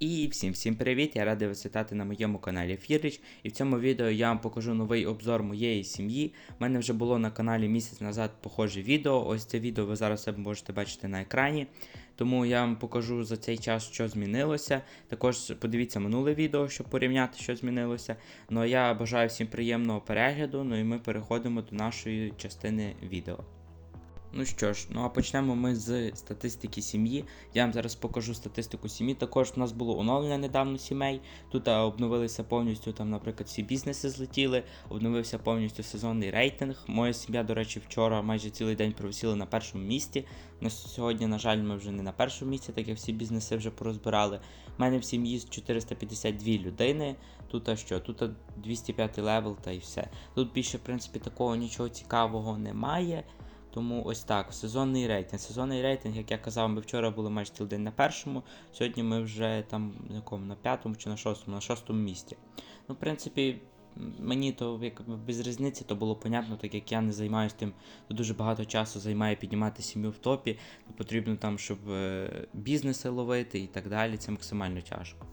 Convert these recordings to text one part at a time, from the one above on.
І всім всім привіт! Я радий вас вітати на моєму каналі Фірич. І в цьому відео я вам покажу новий обзор моєї сім'ї. У мене вже було на каналі місяць назад похоже відео. Ось це відео ви зараз можете бачити на екрані. Тому я вам покажу за цей час, що змінилося. Також подивіться минуле відео, щоб порівняти, що змінилося. Ну а я бажаю всім приємного перегляду. Ну і ми переходимо до нашої частини відео. Ну що ж, ну а почнемо ми з статистики сім'ї. Я вам зараз покажу статистику сім'ї. Також в нас було оновлення недавно сімей. Тут обновилися повністю, там, наприклад, всі бізнеси злетіли, обновився повністю сезонний рейтинг. Моя сім'я, до речі, вчора майже цілий день провисіла на першому місці. На сьогодні, на жаль, ми вже не на першому місці, так як всі бізнеси вже порозбирали. У мене в сім'ї 452 людини. Тут а що? Тут а 205 левел та й все. Тут більше, в принципі, такого нічого цікавого немає. Тому ось так, сезонний рейтинг. Сезонний рейтинг, як я казав, ми вчора були майже цілий день на першому. Сьогодні ми вже там якому, на п'ятому чи на шостому, на шостому місці. Ну, в принципі, мені то якби без різниці то було понятно, так як я не займаюся тим, то дуже багато часу займає піднімати сім'ю в топі. Потрібно там, щоб е, бізнеси ловити і так далі. Це максимально тяжко.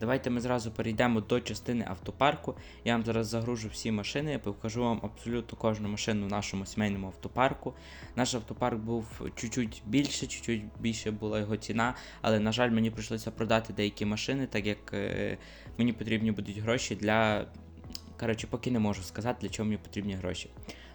Давайте ми зразу перейдемо до частини автопарку. Я вам зараз загружу всі машини, я покажу вам абсолютно кожну машину в нашому сімейному автопарку. Наш автопарк був чуть-чуть більше, чуть-чуть більше була його ціна, але, на жаль, мені прийшлося продати деякі машини, так як е, мені потрібні будуть гроші для. Коротше, поки не можу сказати, для чого мені потрібні гроші.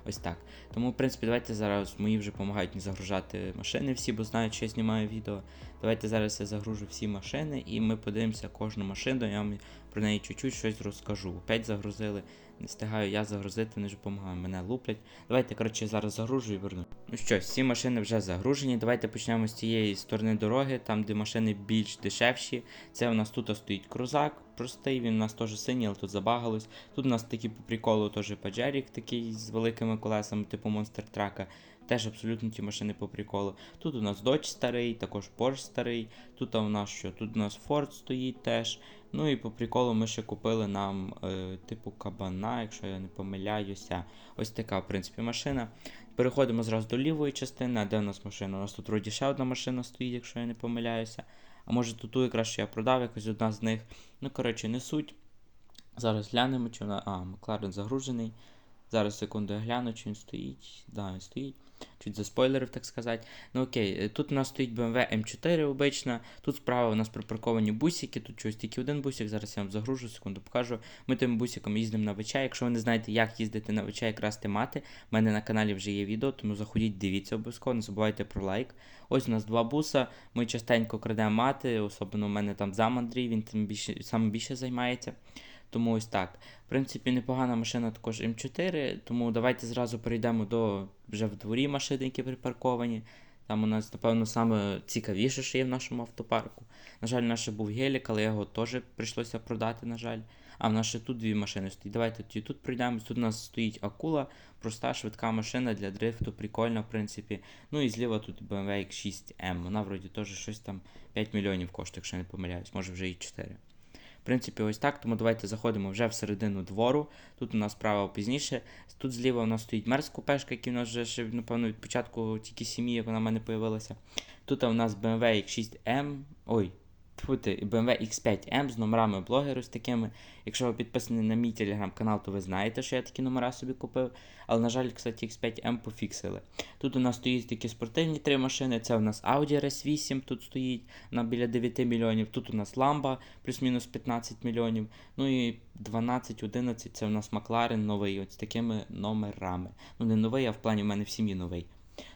Ось так. Тому, в принципі, давайте зараз мої вже допомагають мені загружати машини всі, бо знають, що я знімаю відео. Давайте зараз я загружу всі машини і ми подивимося кожну машину. Я вам про неї чуть-чуть щось розкажу. Опять загрузили. Не встигаю я загрузити, вони ж допомагають, мене луплять. Давайте, коротше, зараз загружу і верну. Ну що, всі машини вже загружені. Давайте почнемо з цієї сторони дороги, там де машини більш дешевші. Це у нас тут стоїть крузак, простий, він у нас теж синій, але тут забагалось. Тут у нас такі по приколу теж паджерік такий з великими колесами, типу монстр трака. Теж абсолютно ті машини по приколу. Тут у нас Dodge старий, також Porsche старий. Тут у нас що? Тут у нас Ford стоїть теж. Ну і по приколу ми ще купили нам е, типу кабана, якщо я не помиляюся. Ось така, в принципі, машина. Переходимо зразу до лівої частини. Де у нас машина? У нас тут вроді ще одна машина стоїть, якщо я не помиляюся. А може тут ту якраз що я продав, якось одна з них. Ну, коротше, не суть. Зараз глянемо, чи вона. А, Макларен загружений. Зараз секунду я гляну, чи він стоїть. Да, він стоїть. Чуть заспойлерив, так сказати. Ну окей, тут у нас стоїть BMW M4 обична. Тут справа у нас припарковані бусики, тут чогось тільки один бусик. Зараз я вам загружу, секунду покажу. Ми тим бусиком їздимо на ВЧ. Якщо ви не знаєте, як їздити на ВЧ, якраз мати, в мене на каналі вже є відео, тому заходіть, дивіться обов'язково, не забувайте про лайк. Ось у нас два буса. Ми частенько крадемо мати, особливо у мене там зам Андрій, він тим більше більше займається. Тому ось так. В принципі, непогана машина також М4, тому давайте зразу перейдемо до вже в дворі машин, які припарковані. Там у нас, напевно, саме цікавіше, що є в нашому автопарку. На жаль, наш був гелік, але його теж прийшлося продати, на жаль. А в нас ще тут дві машини стоять. Давайте тоді тут прийдемо. Тут у нас стоїть акула, проста швидка машина для дрифту, прикольна, в принципі. Ну і зліва тут BMW X6M. Вона вроді теж щось там 5 мільйонів коштує, якщо не помиляюсь, може вже і 4. Принципі, ось так, тому давайте заходимо вже всередину двору. Тут у нас справа пізніше. Тут зліва у нас стоїть мерз купешка, який у нас вже ще, напевно, від початку тільки сім'ї, як вона в мене з'явилася. Тут у нас BMW X6M. Ой, Фути, BMW X5M з номерами блогеру з такими. Якщо ви підписані на мій телеграм-канал, то ви знаєте, що я такі номера собі купив. Але, на жаль, кстати, X5M пофіксили. Тут у нас стоїть такі спортивні три машини. Це у нас Audi RS8 тут стоїть на біля 9 мільйонів. Тут у нас Lambo плюс-мінус 15 мільйонів. Ну і 12-11 це у нас McLaren новий, ось такими номерами. Ну, не новий, а в плані в мене в сім'ї новий.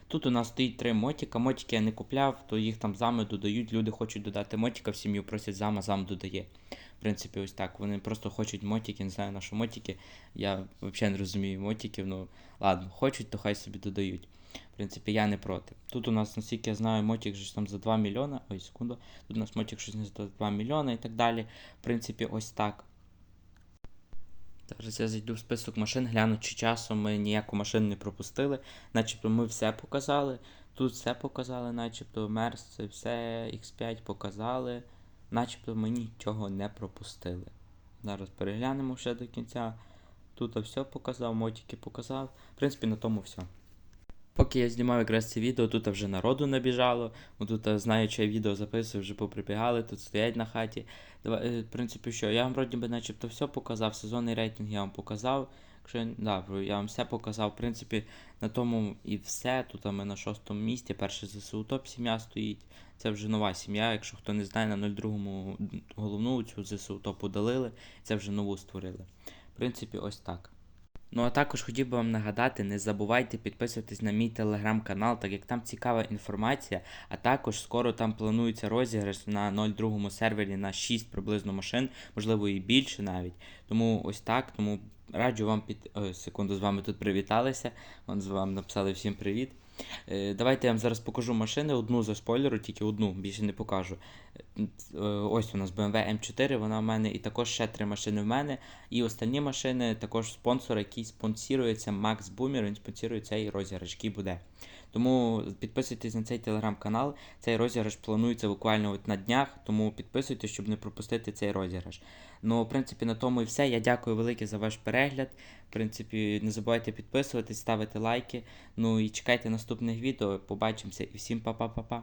Тут у нас стоїть три мотіка. Мотики я не купляв, то їх там зами додають. Люди хочуть додати мотіка в сім'ю, просять зама, зам додає. В принципі, ось так. Вони просто хочуть мотики, не знаю на що мотики. Я взагалі не розумію мотиків. Ну ладно, хочуть, то хай собі додають. В принципі, я не проти. Тут у нас, наскільки я знаю, мотик щось там за 2 мільйони. Ой, секунду. Тут у нас мотик щось не за 2 мільйони і так далі. В принципі, ось так. Зараз я зайду в список машин, гляну, чи часом ми ніяку машину не пропустили. Начебто ми все показали. Тут все показали, начебто Мерс, все, X5 показали. Начебто ми нічого не пропустили. Зараз переглянемо ще до кінця. Тут все показав, мотики показав. В принципі, на тому все. Поки я знімав якраз це відео, тут вже народу набіжало. Тут е, знаю, що я відео записую, вже поприбігали, тут стоять на хаті. Е, в принципі, що, я вам вроді би начебто все показав, сезонний рейтинг я вам показав. Якщо, да, я вам все показав. В принципі, на тому і все. Тут ми на шостому місці. Перше ЗСУ топ сім'я стоїть. Це вже нова сім'я. Якщо хто не знає, на 02-му головну цю ЗСУ топ удалили. Це вже нову створили. В принципі, ось так. Ну а також хотів би вам нагадати, не забувайте підписуватись на мій телеграм-канал, так як там цікава інформація, а також скоро там планується розіграш на 02 сервері на 6 приблизно машин, можливо і більше навіть. Тому ось так. Тому раджу вам під. Ой, секунду, з вами тут привіталися. Вон з вами написали всім привіт. Е, Давайте я вам зараз покажу машини, одну за спойлеру, тільки одну, більше не покажу. Е, Ось у нас BMW M4, вона в мене, і також ще три машини в мене. І останні машини також спонсор, який спонсорується Max Boomer, він спонсорує цей розіграш, який буде. Тому підписуйтесь на цей телеграм-канал. Цей розіграш планується буквально от на днях, тому підписуйтесь, щоб не пропустити цей розіграш. Ну, в принципі, на тому і все. Я дякую велике за ваш перегляд. В принципі, не забувайте підписуватись, ставити лайки. Ну і чекайте наступних відео. Побачимося і всім па-па-па-па.